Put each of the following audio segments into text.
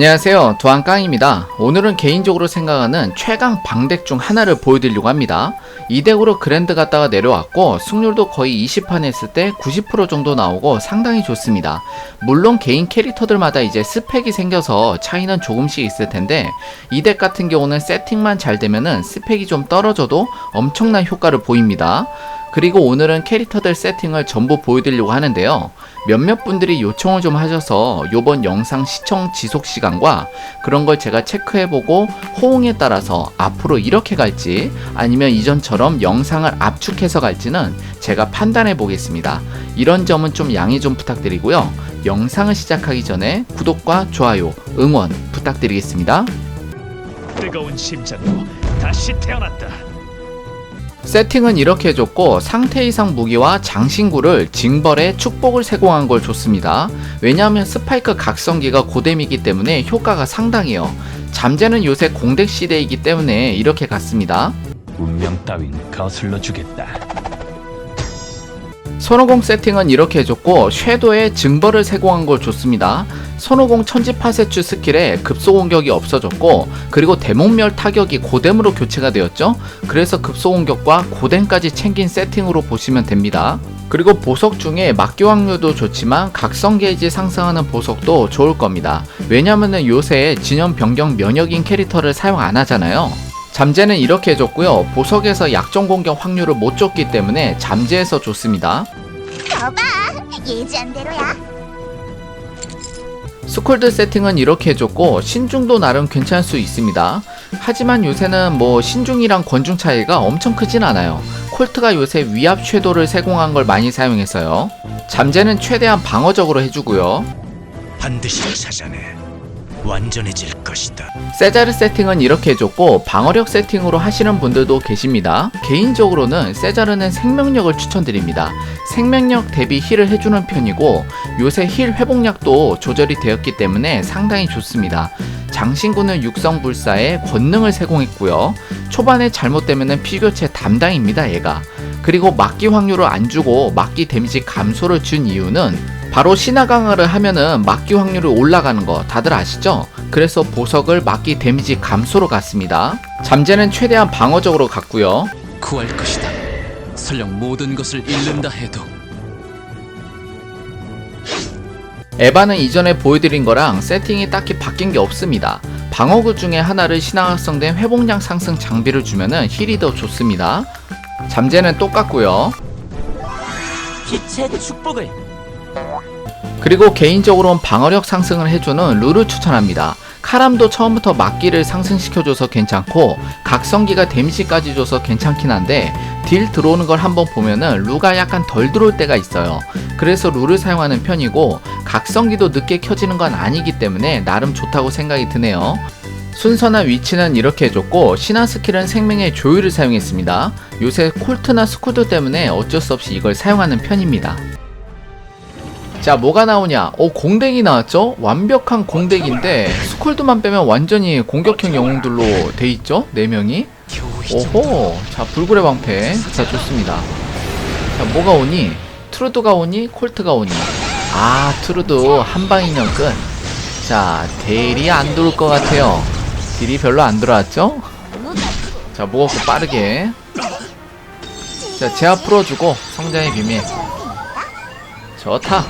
안녕하세요. 두한깡입니다. 오늘은 개인적으로 생각하는 최강 방덱 중 하나를 보여드리려고 합니다. 이 덱으로 그랜드 갔다가 내려왔고 승률도 거의 20판 했을 때 90% 정도 나오고 상당히 좋습니다. 물론 개인 캐릭터들마다 이제 스펙이 생겨서 차이는 조금씩 있을 텐데 이 덱 같은 경우는 세팅만 잘 되면은 스펙이 좀 떨어져도 엄청난 효과를 보입니다 그리고 오늘은 캐릭터들 세팅을 전부 보여드리려고 하는데요. 몇몇 분들이 요청을 좀 하셔서 요번 영상 시청 지속 시간과 그런 걸 제가 체크해보고 호응에 따라서 앞으로 이렇게 갈지 아니면 이전처럼 영상을 압축해서 갈지는 제가 판단해 보겠습니다. 이런 점은 좀 양해 좀 부탁드리고요. 영상을 시작하기 전에 구독과 좋아요, 응원 부탁드리겠습니다. 뜨거운 심장으로 다시 태어났다. 세팅은 이렇게 해줬고 상태 이상 무기와 장신구를 징벌에 축복을 세공한 걸 줬습니다. 왜냐하면 스파이크 각성기가 고뎀이기 때문에 효과가 상당해요. 잠재는 요새 공덱 시대이기 때문에 이렇게 갔습니다. 운명 따윈 거슬러 주겠다. 손오공 세팅은 이렇게 해줬고 섀도에 증벌을 세공한 걸 줬습니다. 손오공 천지 파세추 스킬에 급소 공격이 없어졌고 그리고 대목멸 타격이 고뎀으로 교체가 되었죠. 그래서 급소 공격과 고뎀까지 챙긴 세팅으로 보시면 됩니다. 그리고 보석 중에 막기 확률도 좋지만 각성 게이지 상승하는 보석도 좋을 겁니다. 왜냐면은 요새 진영 변경 면역인 캐릭터를 사용 안 하잖아요. 잠재는 이렇게 해줬고요. 보석에서 약점 공격 확률을 못 줬기 때문에 잠재에서 좋습니다. 거봐 예지한 대로야 스콜드 세팅은 이렇게 해줬고 신중도 나름 괜찮을 수 있습니다. 하지만 요새는 뭐 신중이랑 권중 차이가 엄청 크진 않아요. 콜트가 요새 위압 섀도를 세공한 걸 많이 사용해서요. 잠재는 최대한 방어적으로 해주고요. 반드시 찾아내 완전해질 것이다. 세자르 세팅은 이렇게 해줬고 방어력 세팅으로 하시는 분들도 계십니다. 개인적으로는 세자르는 생명력을 추천드립니다. 생명력 대비 힐을 해주는 편이고 요새 힐 회복약도 조절이 되었기 때문에 상당히 좋습니다. 장신구는 육성불사에 권능을 세공했고요. 초반에 잘못되면 피교체 담당입니다 얘가. 그리고 막기 확률을 안 주고 막기 데미지 감소를 준 이유는 바로 신화 강화를 하면은 막기 확률이 올라가는 거 다들 아시죠? 그래서 보석을 막기 데미지 감소로 갔습니다. 잠재는 최대한 방어적으로 갔고요. 구할 것이다. 설령 모든 것을 잃는다 해도 에바는 이전에 보여드린 거랑 세팅이 딱히 바뀐 게 없습니다. 방어구 중에 하나를 신화 합성된 회복량 상승 장비를 주면은 힐이 더 좋습니다. 잠재는 똑같고요. 빛의 축복을 그리고 개인적으로는 방어력 상승을 해주는 룰을 추천합니다. 카람도 처음부터 막기를 상승시켜줘서 괜찮고 각성기가 데미지까지 줘서 괜찮긴 한데 딜 들어오는 걸 한번 보면은 루가 약간 덜 들어올 때가 있어요. 그래서 룰을 사용하는 편이고 각성기도 늦게 켜지는 건 아니기 때문에 나름 좋다고 생각이 드네요. 순서나 위치는 이렇게 해줬고 신화 스킬은 생명의 조율을 사용했습니다. 요새 콜트나 스쿠드 때문에 어쩔 수 없이 이걸 사용하는 편입니다. 자 뭐가 나오냐? 오 공덱이 나왔죠? 완벽한 공덱인데 스콜드만 빼면 완전히 공격형 영웅들로 돼있죠? 4명이? 오호 자 불굴의 방패. 자 좋습니다. 자 뭐가 오니? 트루드가 오니? 콜트가 오니? 아 트루드 한방이면 끝자 딜이 안 들어올 것 같아요. 딜이 별로 안 들어왔죠? 자 먹었고 빠르게. 자 제압 풀어주고 성장의 비밀. 좋다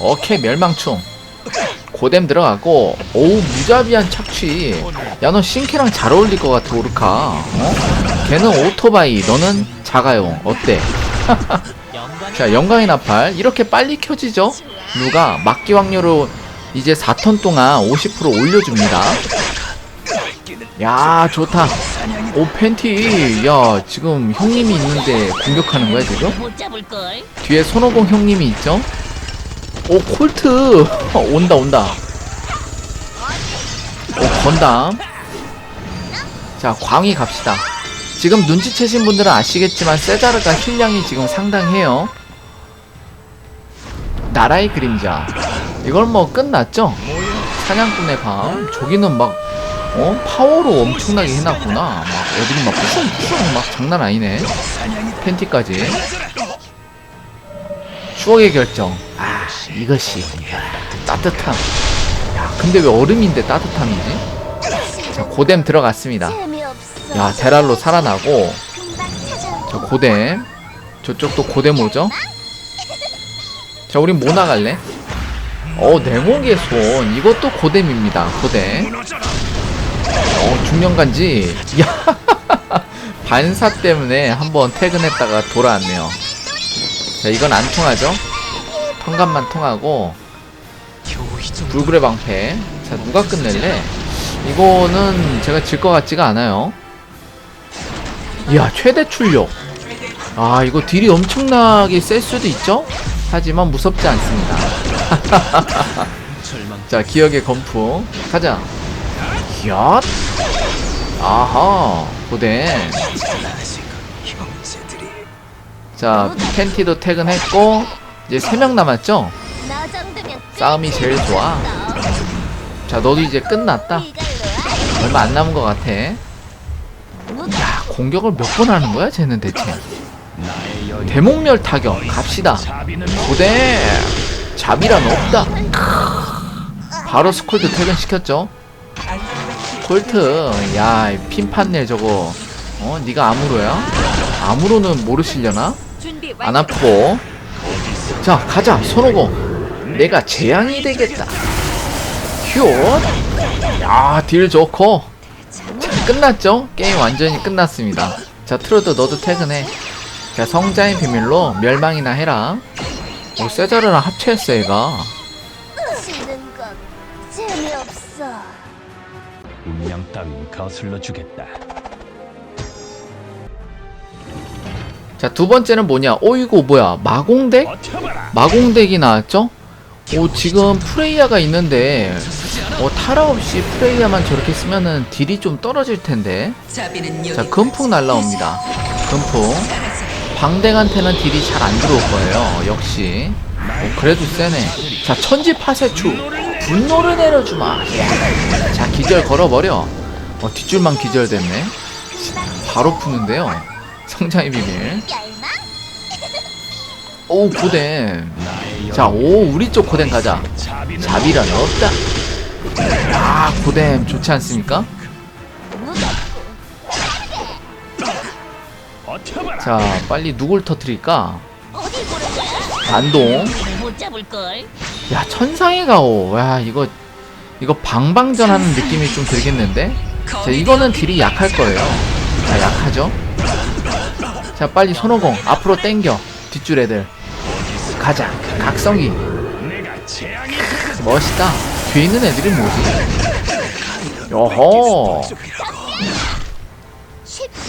오케이 멸망충 고뎀 들어가고 오우 무자비한 착취 야 너 신캐랑 잘 어울릴 것 같아 오르카 어? 걔는 오토바이 너는 자가용 어때? 자 영광의 나팔 이렇게 빨리 켜지죠? 누가 막기 확률을 이제 4턴 동안 50% 올려줍니다 야 좋다 오 팬티 야 지금 형님이 있는데 공격하는 거야 지금? 뒤에 손오공 형님이 있죠? 오 콜트. 어, 온다 온다. 오 건담. 자 광희 갑시다. 지금 눈치채신 분들은 아시겠지만 세자르가 힐량이 지금 상당해요. 나라의 그림자. 이걸 뭐 끝났죠? 사냥꾼의 밤. 저기는 막 어? 파워로 엄청나게 해놨구나. 막 애들이 막 푸슝푸슝 막 장난 아니네. 팬티까지. 추억의 결정. 아, 이것이 따뜻함. 야, 근데 왜 얼음인데 따뜻함이지? 자 고뎀 들어갔습니다. 야 데랄로 살아나고 자 고뎀 저쪽도 고뎀 오죠? 자 우린 뭐 나갈래? 어 냉옥의 손 이것도 고뎀입니다 고뎀. 어 중년간지 야 반사 때문에 한번 퇴근했다가 돌아왔네요 자 이건 안 통하죠? 턴감만 통하고 불굴의 방패. 자 누가 끝낼래? 이거는 제가 질 것 같지가 않아요. 이야 최대 출력. 아 이거 딜이 엄청나게 셀 수도 있죠? 하지만 무섭지 않습니다. 자 기억의 건풍 가자. 엿 아하 고된 자 팬티도 퇴근했고 이제 3명 남았죠? 싸움이 제일 좋아. 자 너도 이제 끝났다. 얼마 안 남은 것 같아. 야 공격을 몇 번 하는 거야 쟤는 대체. 대목멸 타격 갑시다. 고대. 잡이란 없다. 크. 바로 스콜드 퇴근시켰죠? 콜트 야 핀판넬 저거. 어 니가 아무로야? 아무로는 모르시려나? 안 아프고 자 가자 손오공. 내가 재앙이 되겠다. 휴야딜 좋고. 자 끝났죠? 게임 완전히 끝났습니다. 자 트로드 너도 퇴근해. 자 성자의 비밀로 멸망이나 해라. 오 세자르랑 합체했어 얘가. 건 재미없어. 운명 따윈 거슬러 주겠다. 자 두 번째는 뭐냐? 오 이거 뭐야? 마공덱? 마공덱이 나왔죠? 오 지금 프레이야가 있는데 어 타라 없이 프레이야만 저렇게 쓰면은 딜이 좀 떨어질 텐데. 자 금풍 날라옵니다. 금풍. 방댕한테는 딜이 잘 안 들어올 거예요. 역시. 어, 그래도 세네. 자 천지 파세추. 분노를 내려주마. 예. 자 기절 걸어버려. 어 뒷줄만 기절됐네. 바로 푸는데요 성장의 비밀? 오 여인. 자오 우리 쪽 고댐 가자 자비란 없다 아 고댐 좋지 않습니까? 자 빨리 누굴 터트릴까? 걸. 야 천상의 가오 야 이거 이거 방방전 하는 느낌이 좀 들겠는데 자 이거는 딜이 약할 거예요 자 약하죠 자 빨리 손오공 앞으로 땡겨. 뒷줄 애들. 가자. 각성기. 멋있다. 뒤에 있는 애들이 뭐지? 여호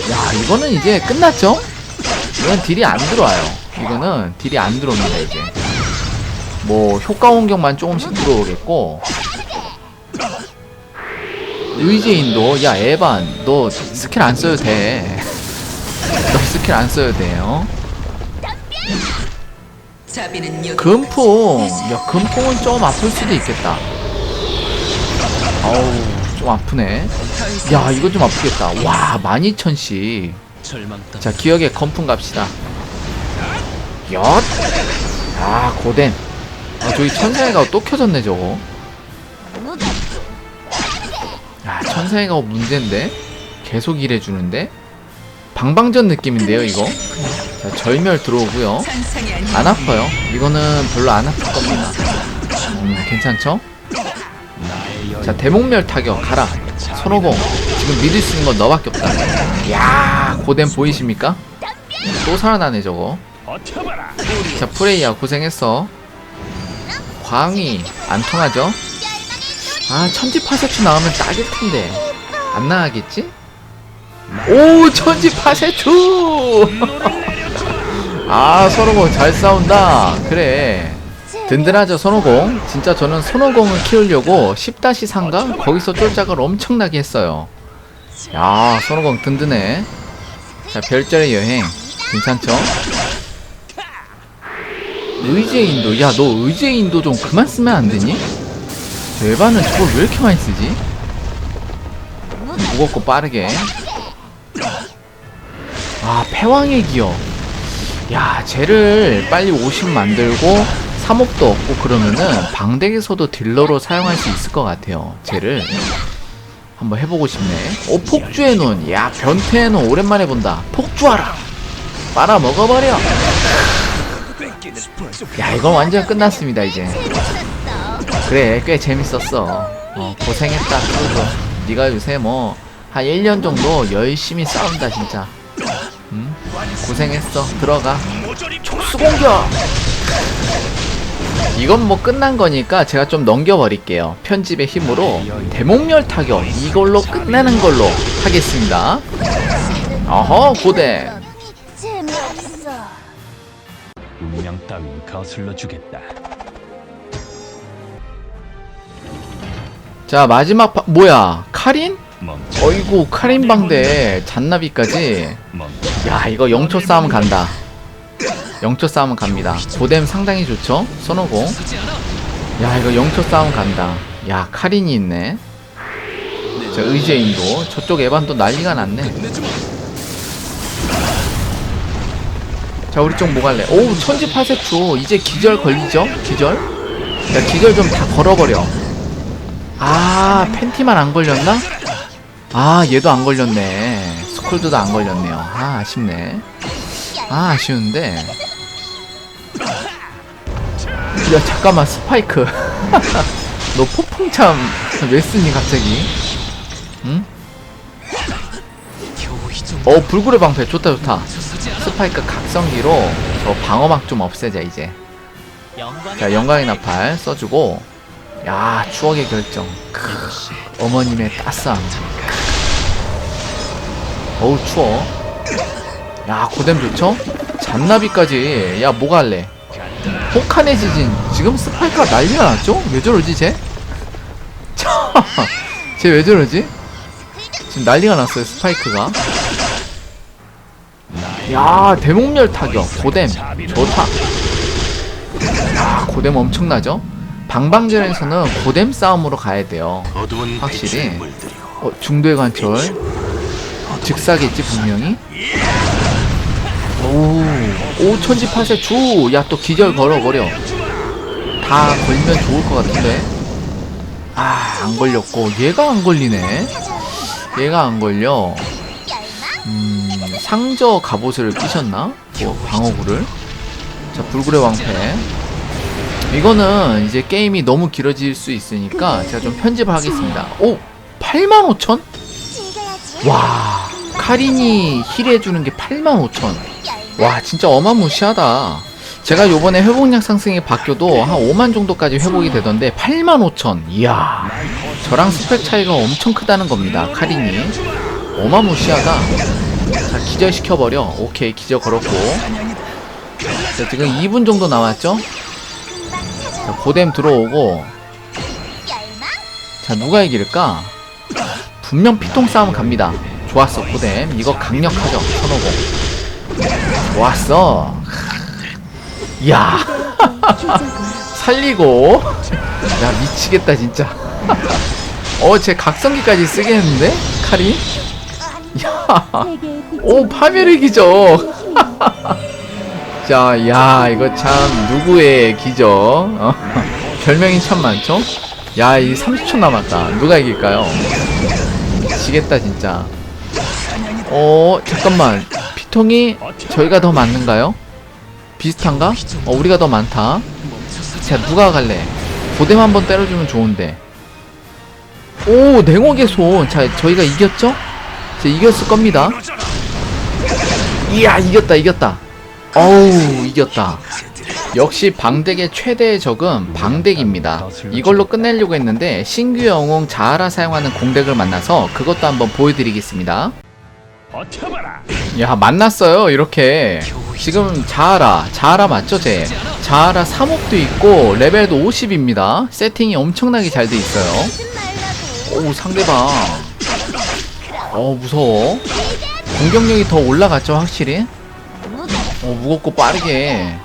야 이거는 이제 끝났죠? 이건 딜이 안 들어와요. 이거는 딜이 안 들어옵니다 이제. 뭐 효과 공격만 조금씩 들어오겠고. 의제인도. 야 에반 너 스킬 안 써도 돼너 스킬 안 써도 돼요. 금풍 야 금풍은 좀 아플 수도 있겠다. 아우 좀 아프네. 야 이거 좀 아프겠다. 와 12,000씩. 절망 따자 기억에 건풍 갑시다. 엿! 아 고댐 아 저기 천사의 가오 또 켜졌네 저거. 야 천사의 가오 문제인데? 계속 일해주는데 방방전 느낌인데요 이거 자 절멸 들어오고요 안 아파요 이거는 별로 안 아플 겁니다 음 괜찮죠? 여인. 자 대목멸 타격 가라 손오공 지금 믿을 수 있는 건 너밖에 없다 야 고댐 보이십니까? 또 살아나네 저거. 자 프레이야 고생했어 광이 안 통하죠? 아 천지 파세추 나오면 딱일 텐데 안 나가겠지? 오 천지 파세추 아 손오공 잘 싸운다. 그래. 든든하죠 손오공? 진짜 저는 손오공을 키우려고 10-3가? 거기서 쫄짝을 엄청나게 했어요. 야 손오공 든든해. 자 별절의 여행. 괜찮죠? 의제인도 야 너 의제인도 좀 그만 쓰면 안 되니? 저 에바는 저걸 왜 이렇게 많이 쓰지? 무겁고 빠르게 아 패왕의 기어 야 쟤를 빨리 50 만들고 3옥도 없고 그러면은 방덱에서도 딜러로 사용할 수 있을 것 같아요. 쟤를 한번 해보고 싶네. 오 폭주의 눈. 야 변태의 눈 오랜만에 본다. 폭주하라. 빨아 먹어버려. 야 이건 완전 끝났습니다 이제. 그래 꽤 재밌었어. 어, 고생했다. 그래도 네가 요새 뭐 한 1년 정도 열심히 싸운다 진짜. 응? 고생했어. 들어가. 촉수 공격. 이건 뭐 끝난 거니까 제가 좀 넘겨버릴게요. 편집의 힘으로 대목멸 타격 이걸로 끝내는 걸로 하겠습니다. 어허 고대. 운명 따윈 거슬러 주겠다. 자 마지막 파... 뭐야 카린? 어이구 카린 방대 잔나비까지. 야 이거 영초 싸움 간다. 영초 싸움 갑니다. 고뎀 상당히 좋죠? 손오공. 야 이거 영초 싸움 간다. 야 카린이 있네. 자 의제인도 저쪽 에반도 난리가 났네. 자 우리 쪽 뭐 갈래? 오 천지 파세추 이제 기절 걸리죠? 기절? 야 기절 좀 다 걸어버려. 아 팬티만 안 걸렸나? 아 얘도 안 걸렸네. 스콜드도 안 걸렸네요. 아 아쉽네. 아 아쉬운데. 야 잠깐만 스파이크. 너 폭풍참 왜 쓰니 갑자기? 응? 어 불굴의 방패 좋다 좋다. 스파이크 각성기로 저 방어막 좀 없애자 이제. 자 영광의 나팔 써주고 야 추억의 결정. 크, 어머님의 따스함. 어우 추워. 야 고뎀 좋죠? 잔나비까지 야 뭐가 할래? 혹한의 지진 지금 스파이크가 난리가 났죠? 왜 저러지 쟤? 쟤 왜 저러지? 지금 난리가 났어요 스파이크가 야 대목멸 타격 고뎀 좋다 야 고뎀 엄청나죠? 방방전에서는 고뎀 싸움으로 가야 돼요 확실히 어, 중도의 관철 즉사겠지 분명히 오, 오 천지파세 주. 야 또 기절 걸어버려. 다 걸면 좋을 것 같은데. 아, 안 걸렸고 얘가 안 걸리네. 얘가 안 걸려. 음, 상저 갑옷을 끼셨나? 뭐 방어구를. 자, 불굴의 왕패. 이거는 이제 게임이 너무 길어질 수 있으니까 제가 좀 편집을 하겠습니다. 오, 85,000? 즐겨야지. 와, 카린이 힐해주는 게 85,000. 와 진짜 어마무시하다. 제가 요번에 회복량 상승이 바뀌어도 한 5만 정도까지 회복이 되던데 8만 5천. 이야 저랑 스펙 차이가 엄청 크다는 겁니다 카린이. 어마무시하다. 자 기절시켜버려. 오케이 기절 걸었고. 자 지금 2분 정도 남았죠? 자 고뎀 들어오고. 자 누가 이길까? 분명 피통 싸움 갑니다 좋았어 고뎀 이거 강력하죠 선호공 좋았어. 야 살리고 야 미치겠다 진짜. 어제 각성기까지 쓰겠는데 카린? 야오 파멸의 기적. 자, 야 이거 참 누구의 기적? 어? 별명이 참 많죠? 야, 이 30초 남았다. 누가 이길까요? 미치겠다 진짜. 어 잠깐만. 피통이 저희가 더 많은가요? 비슷한가? 어 우리가 더 많다. 자 누가 갈래? 고뎀 한번 때려주면 좋은데. 오 냉옥의 손자 저희가 이겼죠? 자 이겼을 겁니다. 이야 이겼다 이겼다. 어우 이겼다. 역시 방덱의 최대의 적은 방덱입니다. 이걸로 끝내려고 했는데 신규 영웅 자아라 사용하는 공덱을 만나서 그것도 한번 보여드리겠습니다. 야 만났어요 이렇게. 지금 자아라 자아라 맞죠 쟤 자아라 3옥도 있고 레벨도 50입니다. 세팅이 엄청나게 잘 돼 있어요. 오 상대방. 어 무서워. 공격력이 더 올라갔죠 확실히? 어 무겁고 빠르게.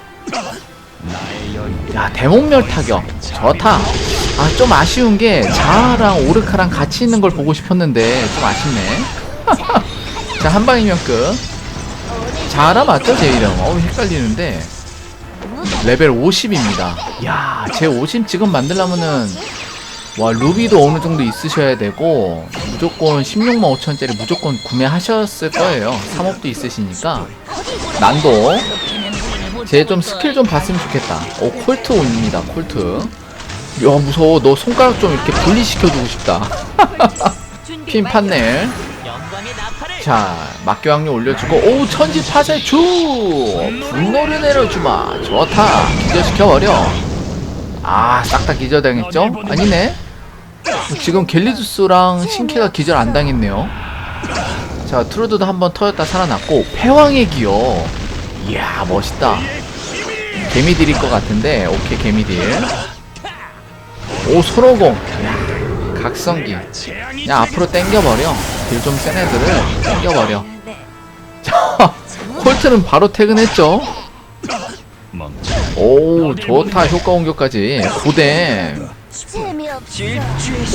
야 대목멸 타격. 좋다 아 좀 아쉬운 게 자아랑 오르카랑 같이 있는 걸 보고 싶었는데 좀 아쉽네 자 한방이면 끝 자아라 맞죠 제 이름 어우 헷갈리는데 레벨 50입니다. 야, 제 50 지금 만들려면은 와 루비도 어느 정도 있으셔야 되고 무조건 16만 5천짜리 무조건 구매하셨을 거예요. 3업도 있으시니까 난도 제 좀 스킬 좀 봤으면 좋겠다. 오 콜트 옵니다. 콜트. 야 무서워. 너 손가락 좀 이렇게 분리시켜주고 싶다. 핀 판넬. 자 막교 확률 올려주고 오 천지 파쇄주! 분노를 내려주마. 좋다. 기절시켜버려. 아 싹 다 기절당했죠? 아니네. 지금 갤리두스랑 신케가 기절 안 당했네요. 자 트루드도 한번 터졌다 살아났고 패왕의 기어 이야 멋있다. 개미딜일 것 같은데 오케이 개미딜 오 야, 각성기. 그냥 앞으로 땡겨버려 딜좀 센 애들을 땡겨버려. 자 콜트는 바로 퇴근했죠. 오 좋다. 효과 공격까지. 재미없어.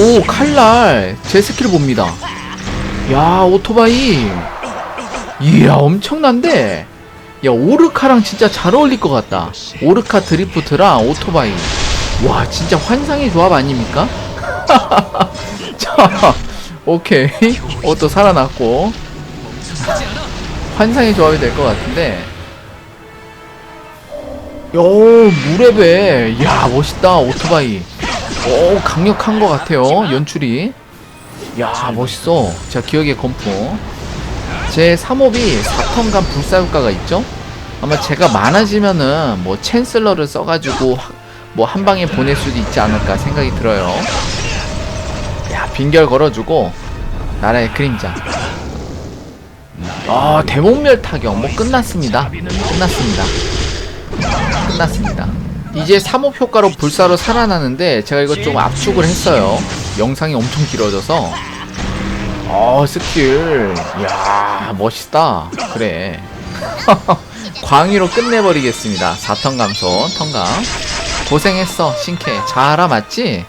오 칼날. 제 스킬 봅니다. 야 오토바이. 이야 엄청난데? 야 오르카랑 진짜 잘 어울릴 것 같다. 오르카 드리프트랑 오토바이. 와 진짜 환상의 조합 아닙니까? 자 오케이. 어또 살아났고. 환상의 조합이 될 것 같은데. 요 무레배 야 멋있다 오토바이. 오 강력한 것 같아요 연출이. 야 멋있어. 자 기억의 건포. 제 3홉이 4턴간 불사 효과가 있죠? 아마 제가 많아지면은 뭐 챈슬러를 써가지고 뭐 한 방에 보낼 수도 있지 않을까 생각이 들어요. 야 빈결 걸어주고 나라의 그림자 아 대목멸 타격 뭐 끝났습니다 끝났습니다 끝났습니다. 이제 3업 효과로 불사로 살아나는데 제가 이거 좀 압축을 했어요. 영상이 엄청 길어져서. 어 스킬. 야 멋있다. 그래. 광위로 끝내버리겠습니다. 4턴 감소, 턴감. 고생했어, 신캐. 잘 알아맞지?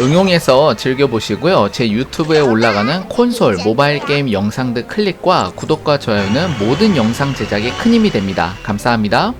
응용해서 즐겨보시고요. 제 유튜브에 올라가는 콘솔, 모바일 게임 영상들 클릭과 구독과 좋아요는 모든 영상 제작에 큰 힘이 됩니다. 감사합니다.